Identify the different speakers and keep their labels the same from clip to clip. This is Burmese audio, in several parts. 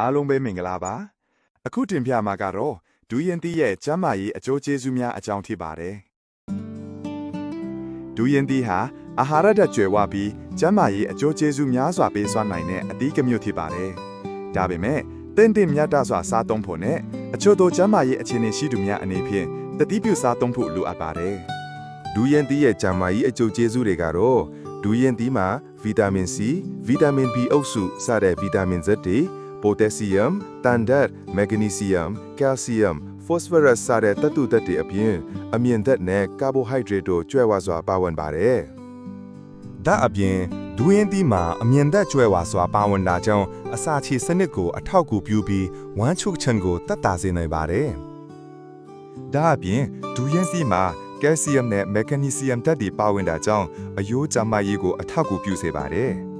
Speaker 1: အားလုံးပဲမင်္ဂလာပါအခုတင်ပြမှာကတော့ဒူရင်တီရဲ့ကျမ်းမာရေးအကျိုးကျေးဇူးများအကြောင်းဖြစ်ပါတယ်ဒူရင်တီဟာအာဟာရဓာတ်ကျွယ်ဝပြီးကျမ်းမာရေးအကျိုးကျေးဇူးများစွာပေးစွမ်းနိုင်တဲ့အသီးကမြုပ်ဖြစ်ပါတယ်ဒါပေမဲ့တင့်တင့်မြတ်တစွာစားသုံးဖို့နဲ့အချို့သောကျမ်းမာရေးအခြေအနေရှိသူများအနေဖြင့်တတိပြုစားသုံးဖို့လိုအပ်ပါတယ်
Speaker 2: ဒူယန်တီရဲ့ဂျာမာကြီးအကျိုးကျေးဇူးတွေကတော့ဒူယန်တီမှာဗီတာမင် C ဗီတာမင် B အုပ်စုစတဲ့ဗီတာမင် Z တွေ ပိုတက်ဆီယမ်တန်ဒတ်မက်ဂနီဆီယမ်ကယ်လ်ဆီယမ်ဖော့စဖရတ်စတဲ့သတ္တုဓာတ်တွေအပြင်အမြင့်ဓာတ်နဲ့ကာဘိုဟိုက်ဒရိတ်တို့ကျွဲ့ဝစွာပါဝင်ပါတယ်။ဒါအပြင်ဒူယန်တီမှာအမြင့်ဓာတ်ကျွဲ့ဝစွာပါဝင်တာကြောင့်အစာချေစနစ်ကိုအထောက်အကူပြုပြီးဝမ်းချုပ်ချန်ကိုတက်တာစေနိုင်ပါတယ်။ဒါအပြင်ဒူယန်စီမှာကယ်လ်ဆီယမ်နဲ့မက်ဂနီဆီယမ်ဓာတ်တွေပါဝင်တာကြောင့်အယိုးကျန်းမာရေးကိုအထောက်အကူပြုစေပါတယ်။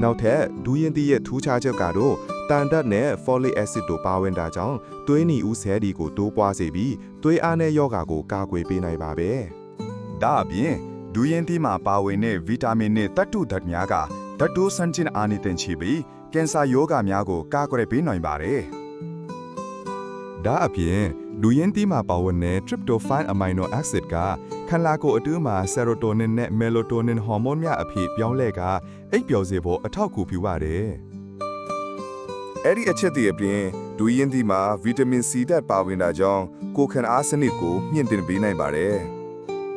Speaker 2: နောက်ထပ်ဒူယန်တီရဲ့ထူးခြားချက်ကတော့တန်ဓာတ်နဲ့ folic acid တို့ပါဝင်တာကြောင့်သွေးနီဦးဆဲဒီကိုတိုးပွားစေပြီးသွေးအားနဲ့ယောဂါကိုကာကွယ်ပေးနိုင်ပါပဲ။
Speaker 1: ဒါအပြင်ဒူရင်တီမှာပါဝင်တဲ့ဗီတာမင်နဲ့သတ္တုဓာတ်များကဓာတ်တိုးဆန်းခြင်းအားနည်းတင်ချပြီးကင်ဆာရောဂါများကိုကာကွယ်ပေးနိုင်ပါတယ်
Speaker 2: ဒါအပြင် လူရင်းတီးမှာပါဝင်တဲ့ tryptophan amino acid ကခန္ဓာကိုယ်အတွင်းမှာ serotonin နဲ့ melatonin ဟော်မုန်းများအဖြစ်ပြောင်းလဲကအိပ်ပျော်စေဖို့အထောက်အကူပြုပါတယ်။အဲ့ဒီအချက်တွေအပြင်ဒူရင်းတီးမှာဗီတာမင် C ဓာတ်ပါဝင်တာကြောင့်ကိုယ်ခံအားစနစ်ကိုမြင့်တင်ပေးနိုင်ပါတယ်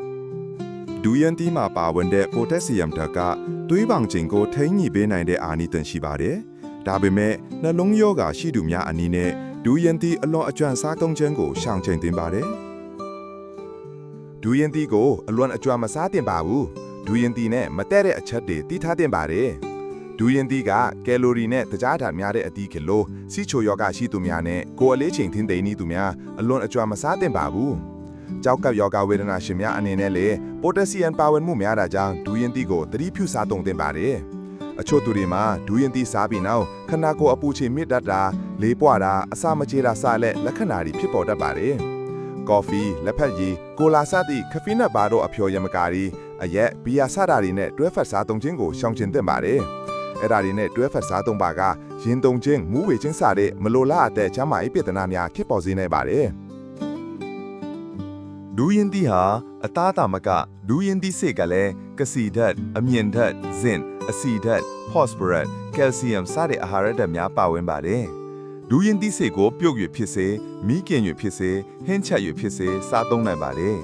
Speaker 2: ။ဒူရင်းတီးမှာပါဝင်တဲ့ potassium ဓာတ်ကသွေးပေါင်ချိန်ကိုထိန်းညှိပေးနိုင်တဲ့အာနိသင်ရှိပါတယ်။ဒါပေမဲ့နှလုံးရောဂါရှိသူများအနေနဲ့ ဒူယန်တီအလွန်အကျွမ်းစားသုံးခြင်းကိုရှောင်ချိန်တင်ပါတယ်။ဒူယန်တီကိုအလွန်အကျွမ်းမစားတင်ပါဘူး။ဒူယန်တီနဲ့မတည့်တဲ့အချက်တွေတိထားတင်ပါတယ်။ဒူယန်တီကကယ်လိုရီနဲ့တကြားဓာတ်များတဲ့အသီးကီလိုစီချိုယောဂရှိသူများနဲ့ကိုယ်အလေးချိန်ထင်းသိမ်းနေသူများအလွန်အကျွမ်းမစားတင်ပါဘူး။ကြောက်ကပ်ယောဂဝေဒနာရှင်များအနေနဲ့လည်းပိုတက်ဆီယမ်ပါဝင်မှုများတာကြောင့်ဒူယန်တီကိုသတိပြုစားသုံးတင်ပါတယ်။ အချို့သူတွေမှာဒူးရင်တီစားပြီးနောက်ခန္ဓာကိုယ်အပူချိန်မြင့်တက်တာလေးပွားတာအစာမကြေတာစတဲ့လက္ခဏာတွေဖြစ်ပေါ်တတ်ပါတယ်။ကော်ဖီလက်ဖက်ရည်ကိုလာစသည့်ကဖီနတ်ဘာတို့အဖျော်ယမကာတွေအရက်ဘီယာစတာတွေနဲ့တွဲဖက်စားသုံးခြင်းကိုရှောင်ကျဉ်သင့်ပါတယ်။အဲ့ဒါတွေနဲ့တွဲဖက်စားသုံးပါကရင်တုံခြင်းမူးဝေခြင်းစတဲ့မလိုလားအပ်တဲ့ချမ်းမာရေးပြဿနာများဖြစ်ပေါ်စေနိုင်ပါတယ်။ဒူးရင်တီဟာအသားတာမကဒူးရင်တီစိတ်ကလည်းကစီဓာတ်အမြင့်ဓာတ်ဇင် အဆီဓာတ်ဖော့စဖရတ်ကယ်လ်ဆီယမ်စတဲ့အာဟာရဓာတ်များပါဝင်ပါတယ်ဒူးရင်တီစိတ်ကိုပြုတ်ရွဖြစ်စေမိခင်ရွဖြစ်စေဟင်းချက်ရွဖြစ်စေစားသုံးနိုင်ပါတယ်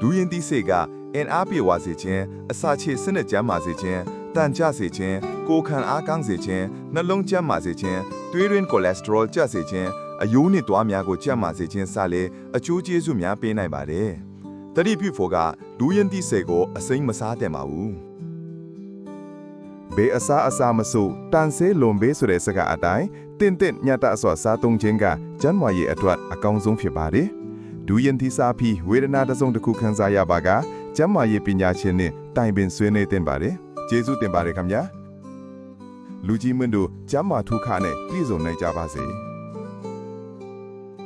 Speaker 2: ဒူးရင်တီစိတ်ကအင်အားပြေဝစေခြင်းအစာချေစနစ်ကျန်းမာစေခြင်းတန်ကြစေခြင်းကိုယ်ခံအားကောင်းစေခြင်းနှလုံးကျန်းမာစေခြင်းသွေးရင်းကိုလက်စတရောကျစေခြင်းအယိုးနှင့်သွားများကိုကျန်းမာစေခြင်းစလည်းအကျိုးကျေးဇူးများပေးနိုင်ပါတယ်။တတိပြုဖို့ကဒူးရင်တိစေကိုအစိမ့်မစားတဲ့ပါဘူး။ ဘေးအစားအစာမစို့တန်ဆဲလွန်ဘေးဆိုတဲ့စကားအတိုင်းတင့်တင့်ညတာဆောစားသုံးခြင်းကကျန်းမာရေးအတွက်အကောင်းဆုံးဖြစ်ပါတယ်။ဒူးရင်တိစားပြီးဝေဒနာတစ်စုံတစ်ခုခံစားရပါကကျန်းမာရေးပညာရှင်နဲ့တိုင်ပင်ဆွေးနွေးတင်ပါတယ်။ကျေးဇူးတင်ပါတယ်ခင်ဗျာ။လူကြီးမင်းတို့ကျမ်းမာထုခနဲ့ပြည့်စုံနိုင်ကြပါစေ။